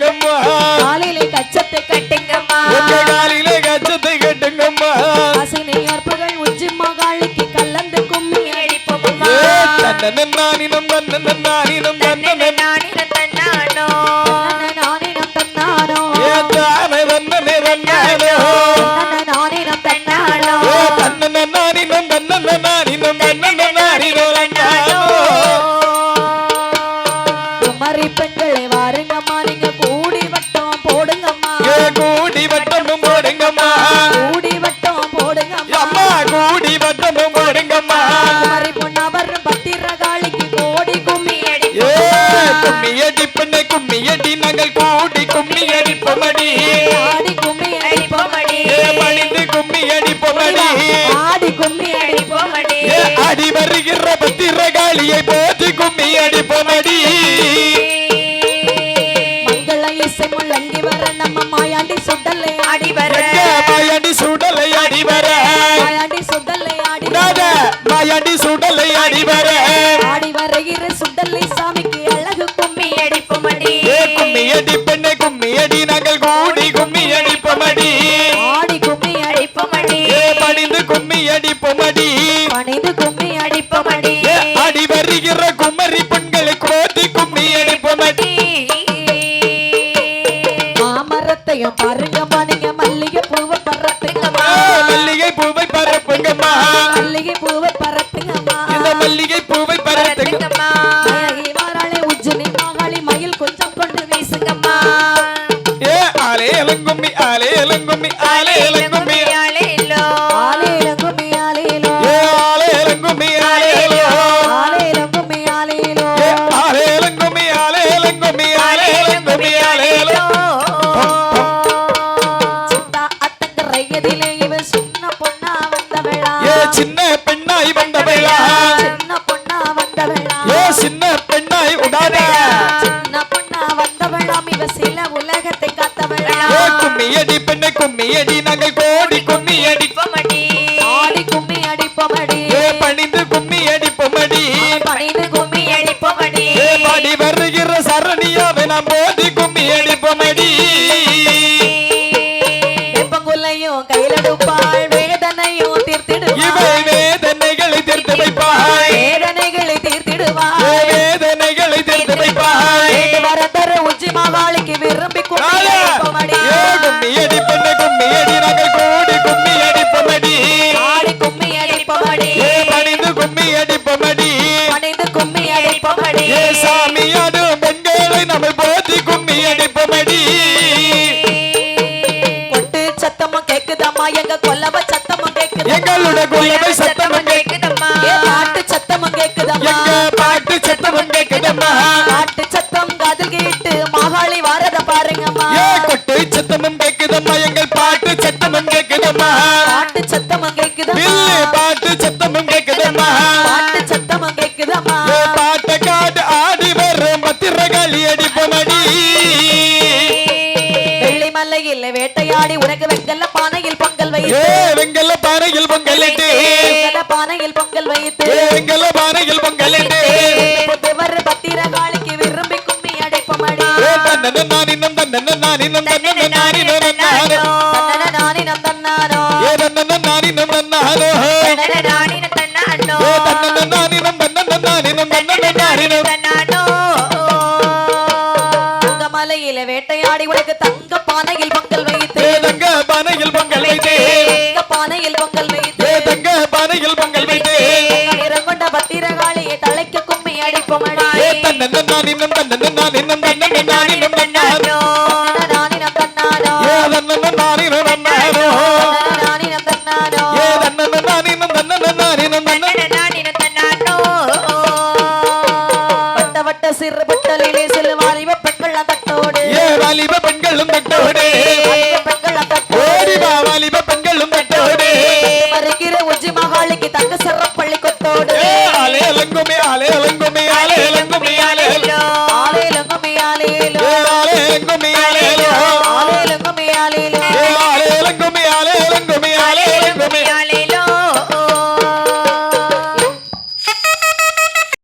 கட்டுங்கம்மா. காலையிலே கச்சத்தை கட்டுங்கம்மா. உங்க காலிலே கச்சத்தை கட்டுங்கம்மா. ஆசினை அற்புகள் உச்சி மகாளிக்கு கலந்து கும்மி அடிப்போமம்மா ஏ தன்னன நானினம் தன்னன நானினம் தன்னன நானின அடிப்போமடி. ஆடி கும்மி அடிப்போமடி. ஏ பணிந்து கும்மி அடிப்போமடி. ஆடி கும்மி அடி அடிப்போமடி. ஏ அடி வருகிற பத்திரகாளியை போற்றி கும்மி அடிப்போமடி. மங்கள இசை முழங்கி வர நம்ம மாயாண்டி சுடலை அடி வர. மாயாண்டி சுடலை அடி வர? மாயாண்டி சுடலை ஆடி உடாத மாயாண்டி சுடலை அடி வர? ஆடி வருகிற சுடலை சாமிக்கு அழகு கும்மி அடி பெண்ணை கும்மி அடி நாங்கள் கூடி கும்மி அடிப்போமடி ஆடி கும்மி அடி அடிப்போமடி ஏ பணிந்து கும்மி அடிப்போமடி பணிந்து கும்மி அடிப்போமடி ஏ அடி வருகிற குமரி பெண்களை கோத்தி கும்மி அடிப்போமடி மாமரத்தையும் பாருங்கம்மா ஏ கும்மி அடி பெண்ணை கும்மி அடி நாங்கள் கோடி கும்மி அடி அடிப்போமடி ஆடி கும்மி அடிப்பமடி ஏ பணிந்து கும்மி அடிப்போமடி பணிந்து கும்மி அடிப்போமடி ஏ பாடி வருகிற சரணியாவை நாம் போதி கும்மி அடிப்போமடி வெப்பங்குல்லையும் கையிலடுப்பாள் வேதனையும் தீர்த்திடுவாள். இவை வேதனைகளை தீர்த்து வைப்பாய் வேதனைகளை தீர்த்திடுவாள். வேதனைகளை தீர்த்து வேண்டு வரதர உச்சி விரும்பி. எங்க கொல்லவ சத்தமும் கேக்குதம்மா? எங்களோட குலவை சத்தமும் கேக்குதம்மா? பாட்டு சத்தமும் கேக்குதம்மா? பாட்டு சத்தமும் கேட்குதம்மா பாட்டு சத்தம் காதில் கேட்டு மாகாளி வாரத பாருங்கம்மா. கொட்டு. வெங்கல பானையில் பொங்கலிட்டு பானையில் பொங்கல் வைத்து. ஏ வெங்கல பானையில் பொங்கலிட்டு புதுவர் பத்திரகாளிக்கு விரும்பி கும்மி அடைப்பமடி ஏ தன்னன நானினம் தன்னன நானினம் தன்னன நானினம் நானோ தன்னன நானினம் தன்னானோ ஏ தன்னன நானினம் நானோ ராணின தன்னானோ ஏ தன்னன நானினம் தன்னன நானினம் தன்னன நானினம். தன்னானோ தங்கமலையில வேட்டையாடி உனக்கு தங்க சிறு பட்டலிலே சில வாலிப பெண்கள் தட்டோடு ஏ வாலிப பெண்களும் தட்டோடு